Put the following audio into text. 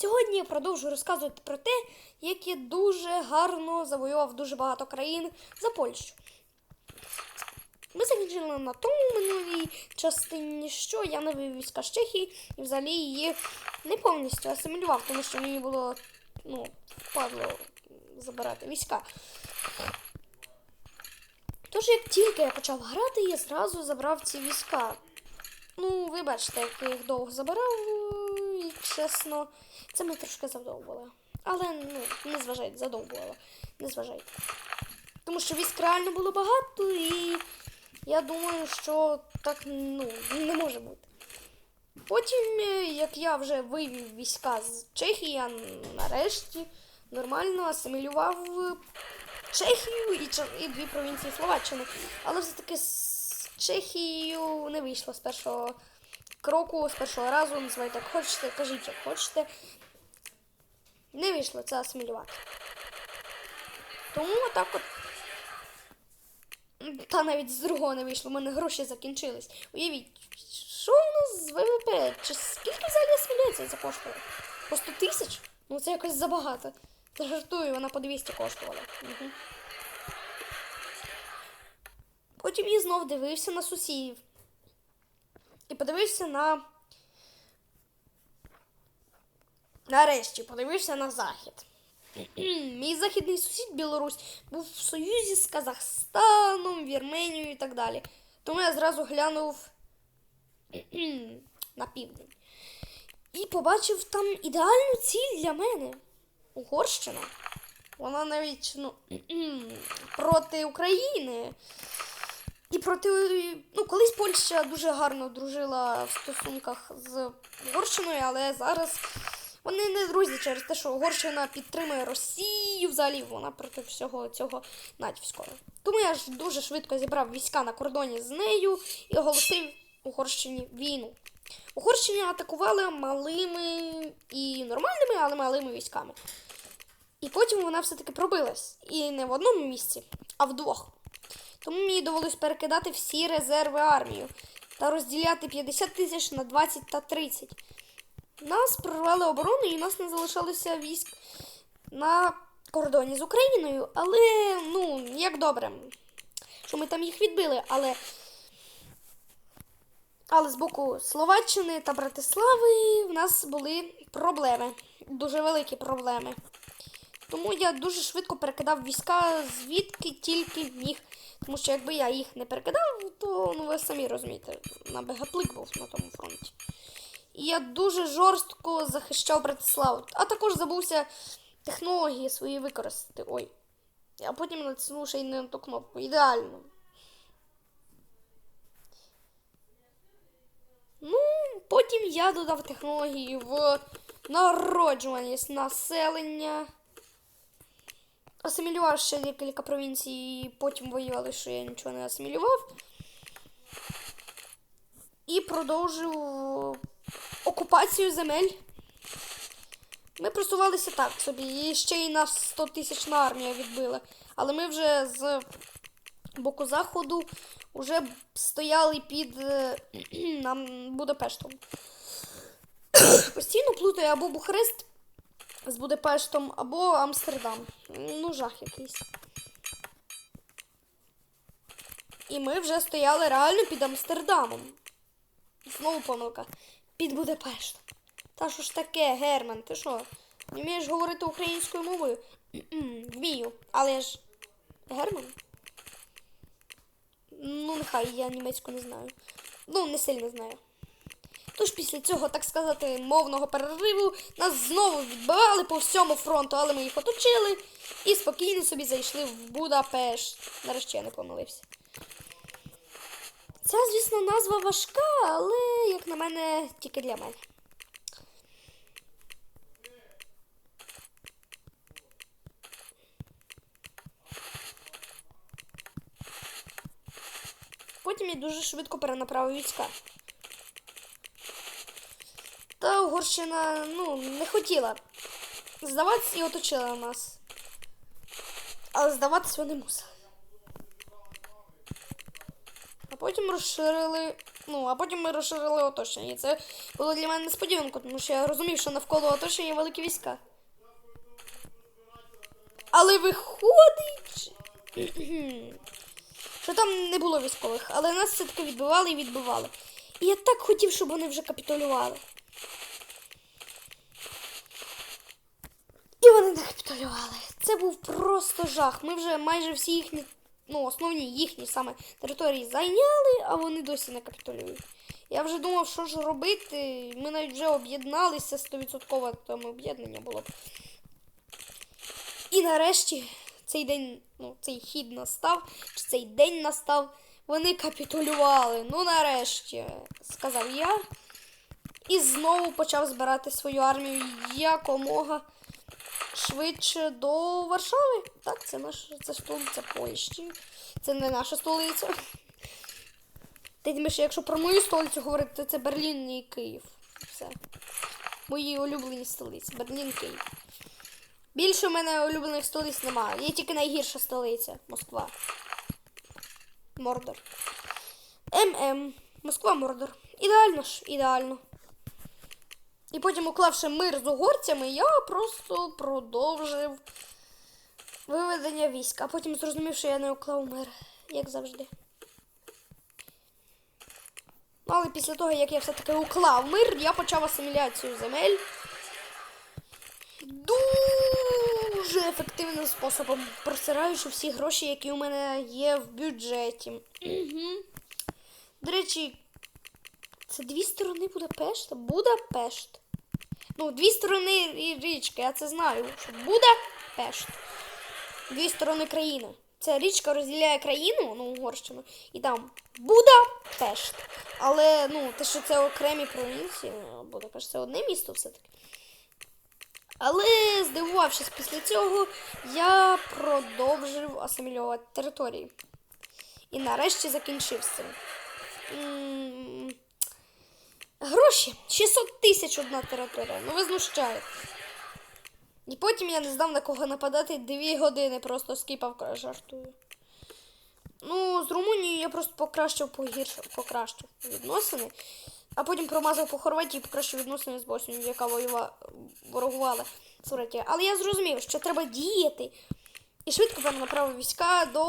Сьогодні я продовжую розказувати про те, як я дуже гарно завоював дуже багато країн за Польщу. Ми закінчили на тому минулій частині, що я не вивів війська з Чехії і взагалі її не повністю асимілював, тому що мені було ну, впадло забирати війська. Тож, як тільки я почав грати, я зразу забрав ці війська. Ну, ви бачите, як я їх довго забирав, і чесно, це мене трошки завдовбувало. Але ну, не зважайте, задовбувало. Не зважайте. Тому що військ реально було багато, і я думаю, що так ну, не може бути. Потім, е, як я вже вивів війська з Чехії, я нарешті нормально асимілював Чехію і, і дві провінції Словаччини. Але все-таки з Чехією не вийшло з першого кроку, з першого разу, називайте як хочете, кажіть, як хочете. Не вийшло це асимілювати. Тому отак от. Та навіть з другого не вийшло, у мене гроші закінчились. Уявіть, що у нас з ВВП? Чи скільки взагалі асиміляція це коштує? По 100 тисяч? Ну це якось забагато. Та жартую, вона по 200 коштувала. Угу. Потім я знов дивився на сусідів. І подивився на. Нарешті подивився на захід. Мій західний сусід Білорусь був в союзі з Казахстаном, Вірменією і так далі. Тому я зразу глянув на південь. І побачив там ідеальну ціль для мене. Угорщина. Вона навіть ну, проти України. І проти. Ну, колись Польща дуже гарно дружила в стосунках з Угорщиною, але зараз вони не друзі через те, що Угорщина підтримує Росію, взагалі вона проти всього цього натівського. Тому я ж дуже швидко зібрав війська на кордоні з нею і оголосив Угорщині війну. Угорщині атакували малими і нормальними, але малими військами. І потім вона все-таки пробилась. І не в одному місці, а в двох. Тому мені довелось перекидати всі резерви армію та розділяти 50 тисяч на 20 та 30. Нас прорвали оборону і у нас не залишалося військ на кордоні з Україною. Але, ну, як добре, що ми там їх відбили, але. Але з боку Словаччини та Братислави в нас були проблеми. Дуже великі проблеми. Тому я дуже швидко перекидав війська звідки тільки міг. Тому що якби я їх не перекидав, то ну ви самі розумієте, на бегаплик був на тому фронті. І я дуже жорстко захищав Братиславу. А також забувся технології свої використати. Ой. А потім натиснув ще й не на ту кнопку. Ідеально. Ну, потім я додав технології в народжуваність населення. Асимілював ще декілька провінцій, і потім воювали, що я нічого не асимілював. І продовжив окупацію земель. Ми просувалися так собі. І ще й нас 100 тисячна армія відбила. Але ми вже з боку заходу вже стояли під е, нам Будапештом. Постійно плутаю або Бухарест з Будапештом, або Амстердам. Ну, жах якийсь. І ми вже стояли реально під Амстердамом. Знову помилка. Під Будапештом. Та що ж таке, Герман, ти що? Не вмієш говорити українською мовою? Вмію, але ж. Герман? Ну, нехай я німецьку не знаю. Ну, не сильно знаю. Тож після цього, так сказати, мовного перериву нас знову відбивали по всьому фронту, але ми їх оточили і спокійно собі зайшли в Будапешт. Нарешті я не помилився. Ця, звісно, назва важка, але, як на мене, тільки для мене. Потім я дуже швидко перенаправив війська. Та Угорщина ну, не хотіла здаватися і оточила нас. Але здаватись вони мусили. А потім розширили. Ну, а потім ми розширили оточення. І це було для мене несподіванко, тому що я розумів, що навколо оточення є великі війська. Але виходить, що там не було військових, але нас все-таки відбивали і відбивали. І я так хотів, щоб вони вже капітулювали. Вони не капітулювали. Це був просто жах. Ми вже майже всі їхні, ну, основні їхні саме території зайняли, а вони досі не капітулюють. Я вже думав, що ж робити. Ми навіть вже об'єдналися 100% там об'єднання було. І нарешті цей день, ну, цей хід настав, чи цей день настав. Вони капітулювали. Ну, нарешті, сказав я. І знову почав збирати свою армію якомога швидше до Варшави. Так, це наша це столиця Польщі. Це не наша столиця. Ти думаєш, якщо про мою столицю говорити, то це Берлін і Київ. Все. Мої улюблені столиці. Берлін, Київ. Більше в мене улюблених столиць немає. Є тільки найгірша столиця Москва. Мордор. ММ. Москва Мордор. Ідеально ж, ідеально. І потім, уклавши мир з угорцями, я просто продовжив виведення військ. А потім зрозумів, що я не уклав мир, як завжди. Ну, але після того, як я все-таки уклав мир, я почав асиміляцію земель. Дуже ефективним способом, просираючи всі гроші, які у мене є в бюджеті. До речі, це дві сторони Будапешта? Будапешт. Ну, дві сторони річки, я це знаю. Що Будапешт. Дві сторони країни. Ця річка розділяє країну, ну, Угорщину, і там Будапешт. Але, ну, те, що це окремі провінції, ну, Будапешт це одне місто все-таки. Але, здивувавшись після цього, я продовжив асимілювати території. І нарешті закінчив з цим. Гроші. 600 тисяч одна територія. Ну ви знущаєте. І потім я не знав на кого нападати дві години, просто скіпав жартую. Ну, з Румунією я просто покращив погіршив, покращив відносини, а потім промазав по Хорватії і покращив відносини з Боснією, яка воюва, ворогувала з Хорватією. Але я зрозумів, що треба діяти. І швидко перенаправив війська до